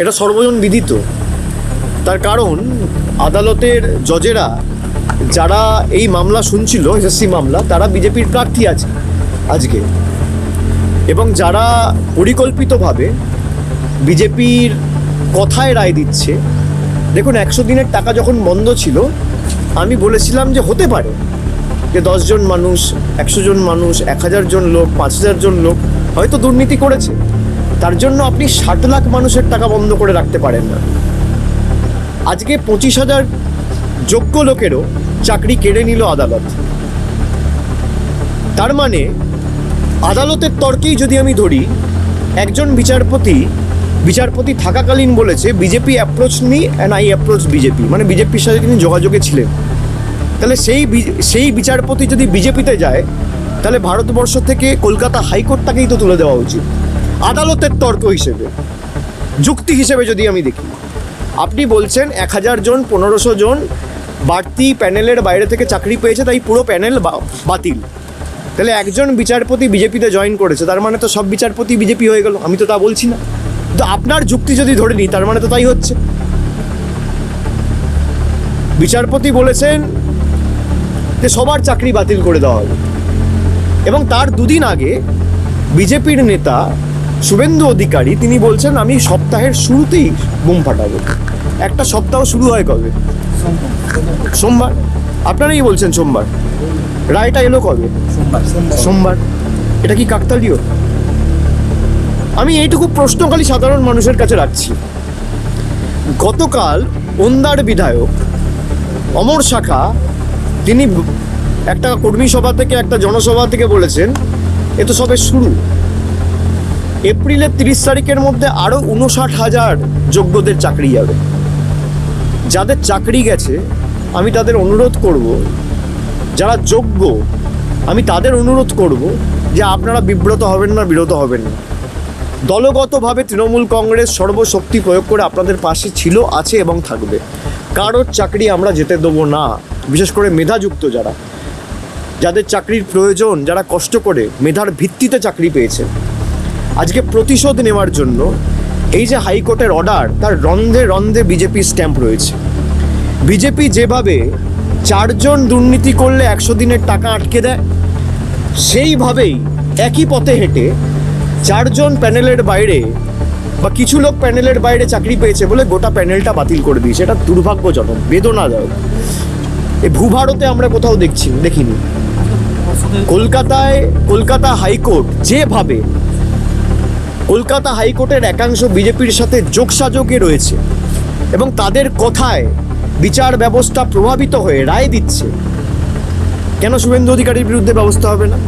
এটা সর্বজন বিদিত। তার কারণ আদালতের জজেরা যারা এই মামলা শুনছিল, এসএসসি মামলা, তারা বিজেপির প্রার্থী আছে আজকে। এবং যারা পরিকল্পিতভাবে বিজেপির কথায় রায় দিচ্ছে, দেখুন একশো দিনের টাকা যখন বন্ধ ছিল, আমি বলেছিলাম যে হতে পারে যে দশজন মানুষ, একশো জন মানুষ, এক হাজার জন লোক, পাঁচ হাজার জন লোক হয়তো দুর্নীতি করেছে। তার জন্য আপনি ষাট লাখ মানুষের টাকা বন্ধ করে রাখতে পারেন না। আজকে পঁচিশ হাজার যোগ্য লোকেরও চাকরি কেড়ে নিল আদালত। তার মানে আদালতের তর্কেই যদি আমি ধরি, একজন বিচারপতি বিচারপতি থাকাকালীন বলেছে, BJP approach me and I approach BJP. মানে বিজেপির সাথে তিনি যোগাযোগে ছিলেন। তাহলে সেই সেই বিচারপতি যদি বিজেপিতে যায়, তাহলে ভারতবর্ষ থেকে কলকাতা হাইকোর্টটাকেই তো তুলে দেওয়া উচিত। আদালতের তর্ক হিসেবে, যুক্তি হিসেবে যদি আমি দেখি। আপনি বলছেন এক হাজার জন, পনেরোশো জন বাড়তি প্যানেলের বাইরে থেকে চাকরি পেয়েছে, তাই পুরো প্যানেল বাতিল। তাহলে একজন বিচারপতি বিজেপিতে জয়েন করেছে, তার মানে তো সব বিচারপতি বিজেপি হয়ে গেল, আমি তো তা বলছি না। তো আপনার যুক্তি যদি ধরে নিই, তার মানে তো তাই হচ্ছে। বিচারপতি বলেছেন যে সবার চাকরি বাতিল করে দেওয়া হবে। এবং তার দুদিন আগে বিজেপির নেতা শুভেন্দু অধিকারী তিনি বলছেন আমি সপ্তাহের শুরুতেই বোম ফাটাবো। একটা সপ্তাহ শুরু হয় কবে? সোমবার। আপনারাই বলছেন সোমবার। রায়টা এলো কবে? সোমবার এটা কি কাকতালীয়? আমি এইটুকু প্রশ্নকালী সাধারণ মানুষের কাছে রাখছি। গতকাল ওন্দার বিধায়ক অমর শাখা তিনি একটা কর্মী সভা থেকে একটা জনসভা থেকে বলেছেন এ তো সবে শুরু। এপ্রিলের তিরিশ তারিখের মধ্যে আরও উনষাট হাজার যোগ্যদের চাকরি যাবে। যাদের চাকরি গেছে, আমি তাদের অনুরোধ করব, যারা যোগ্য, আমি তাদের অনুরোধ করব যে আপনারা বিব্রত হবেন না, বিরত হবেন না। দলগতভাবে তৃণমূল কংগ্রেস সর্বশক্তি প্রয়োগ করে আপনাদের পাশে ছিল, আছে এবং থাকবে। কারোর চাকরি আমরা যেতে দেবো না, বিশেষ করে মেধাযুক্ত যারা। যাদের চাকরির প্রয়োজন, যারা কষ্ট করে, মেধার ভিত্তিতে চাকরি পেয়েছে আজকে প্রতিশোধ নেওয়ার জন্য এই যে হাইকোর্টের অর্ডার তার রন্ধে রন্ধে বিজেপি স্ট্যাম্প রয়েছে। বিজেপি যেভাবে চারজন দুর্নীতি করলে একশো দিনের টাকা আটকে দেয়, সেইভাবেই একই পথে হেঁটে চারজন প্যানেলের বাইরে বা কিছু লোক প্যানেলের বাইরে চাকরি পেয়েছে বলে গোটা প্যানেলটা বাতিল করে দিয়েছে। এটা দুর্ভাগ্যজনক, বেদনাদায়ক। এ ভূভারতে আমরা কোথাও দেখছি, দেখিনি। কলকাতায়, কলকাতা হাইকোর্ট যেভাবে কলকাতা হাইকোর্টের একাংশ বিজেপির সাথে যোগসাযোগে রয়েছে এবং তাদের কথায় বিচার ব্যবস্থা প্রভাবিত হয়ে রায় দিচ্ছে। কেন শুভেন্দু অধিকারীর বিরুদ্ধে ব্যবস্থা হবে না?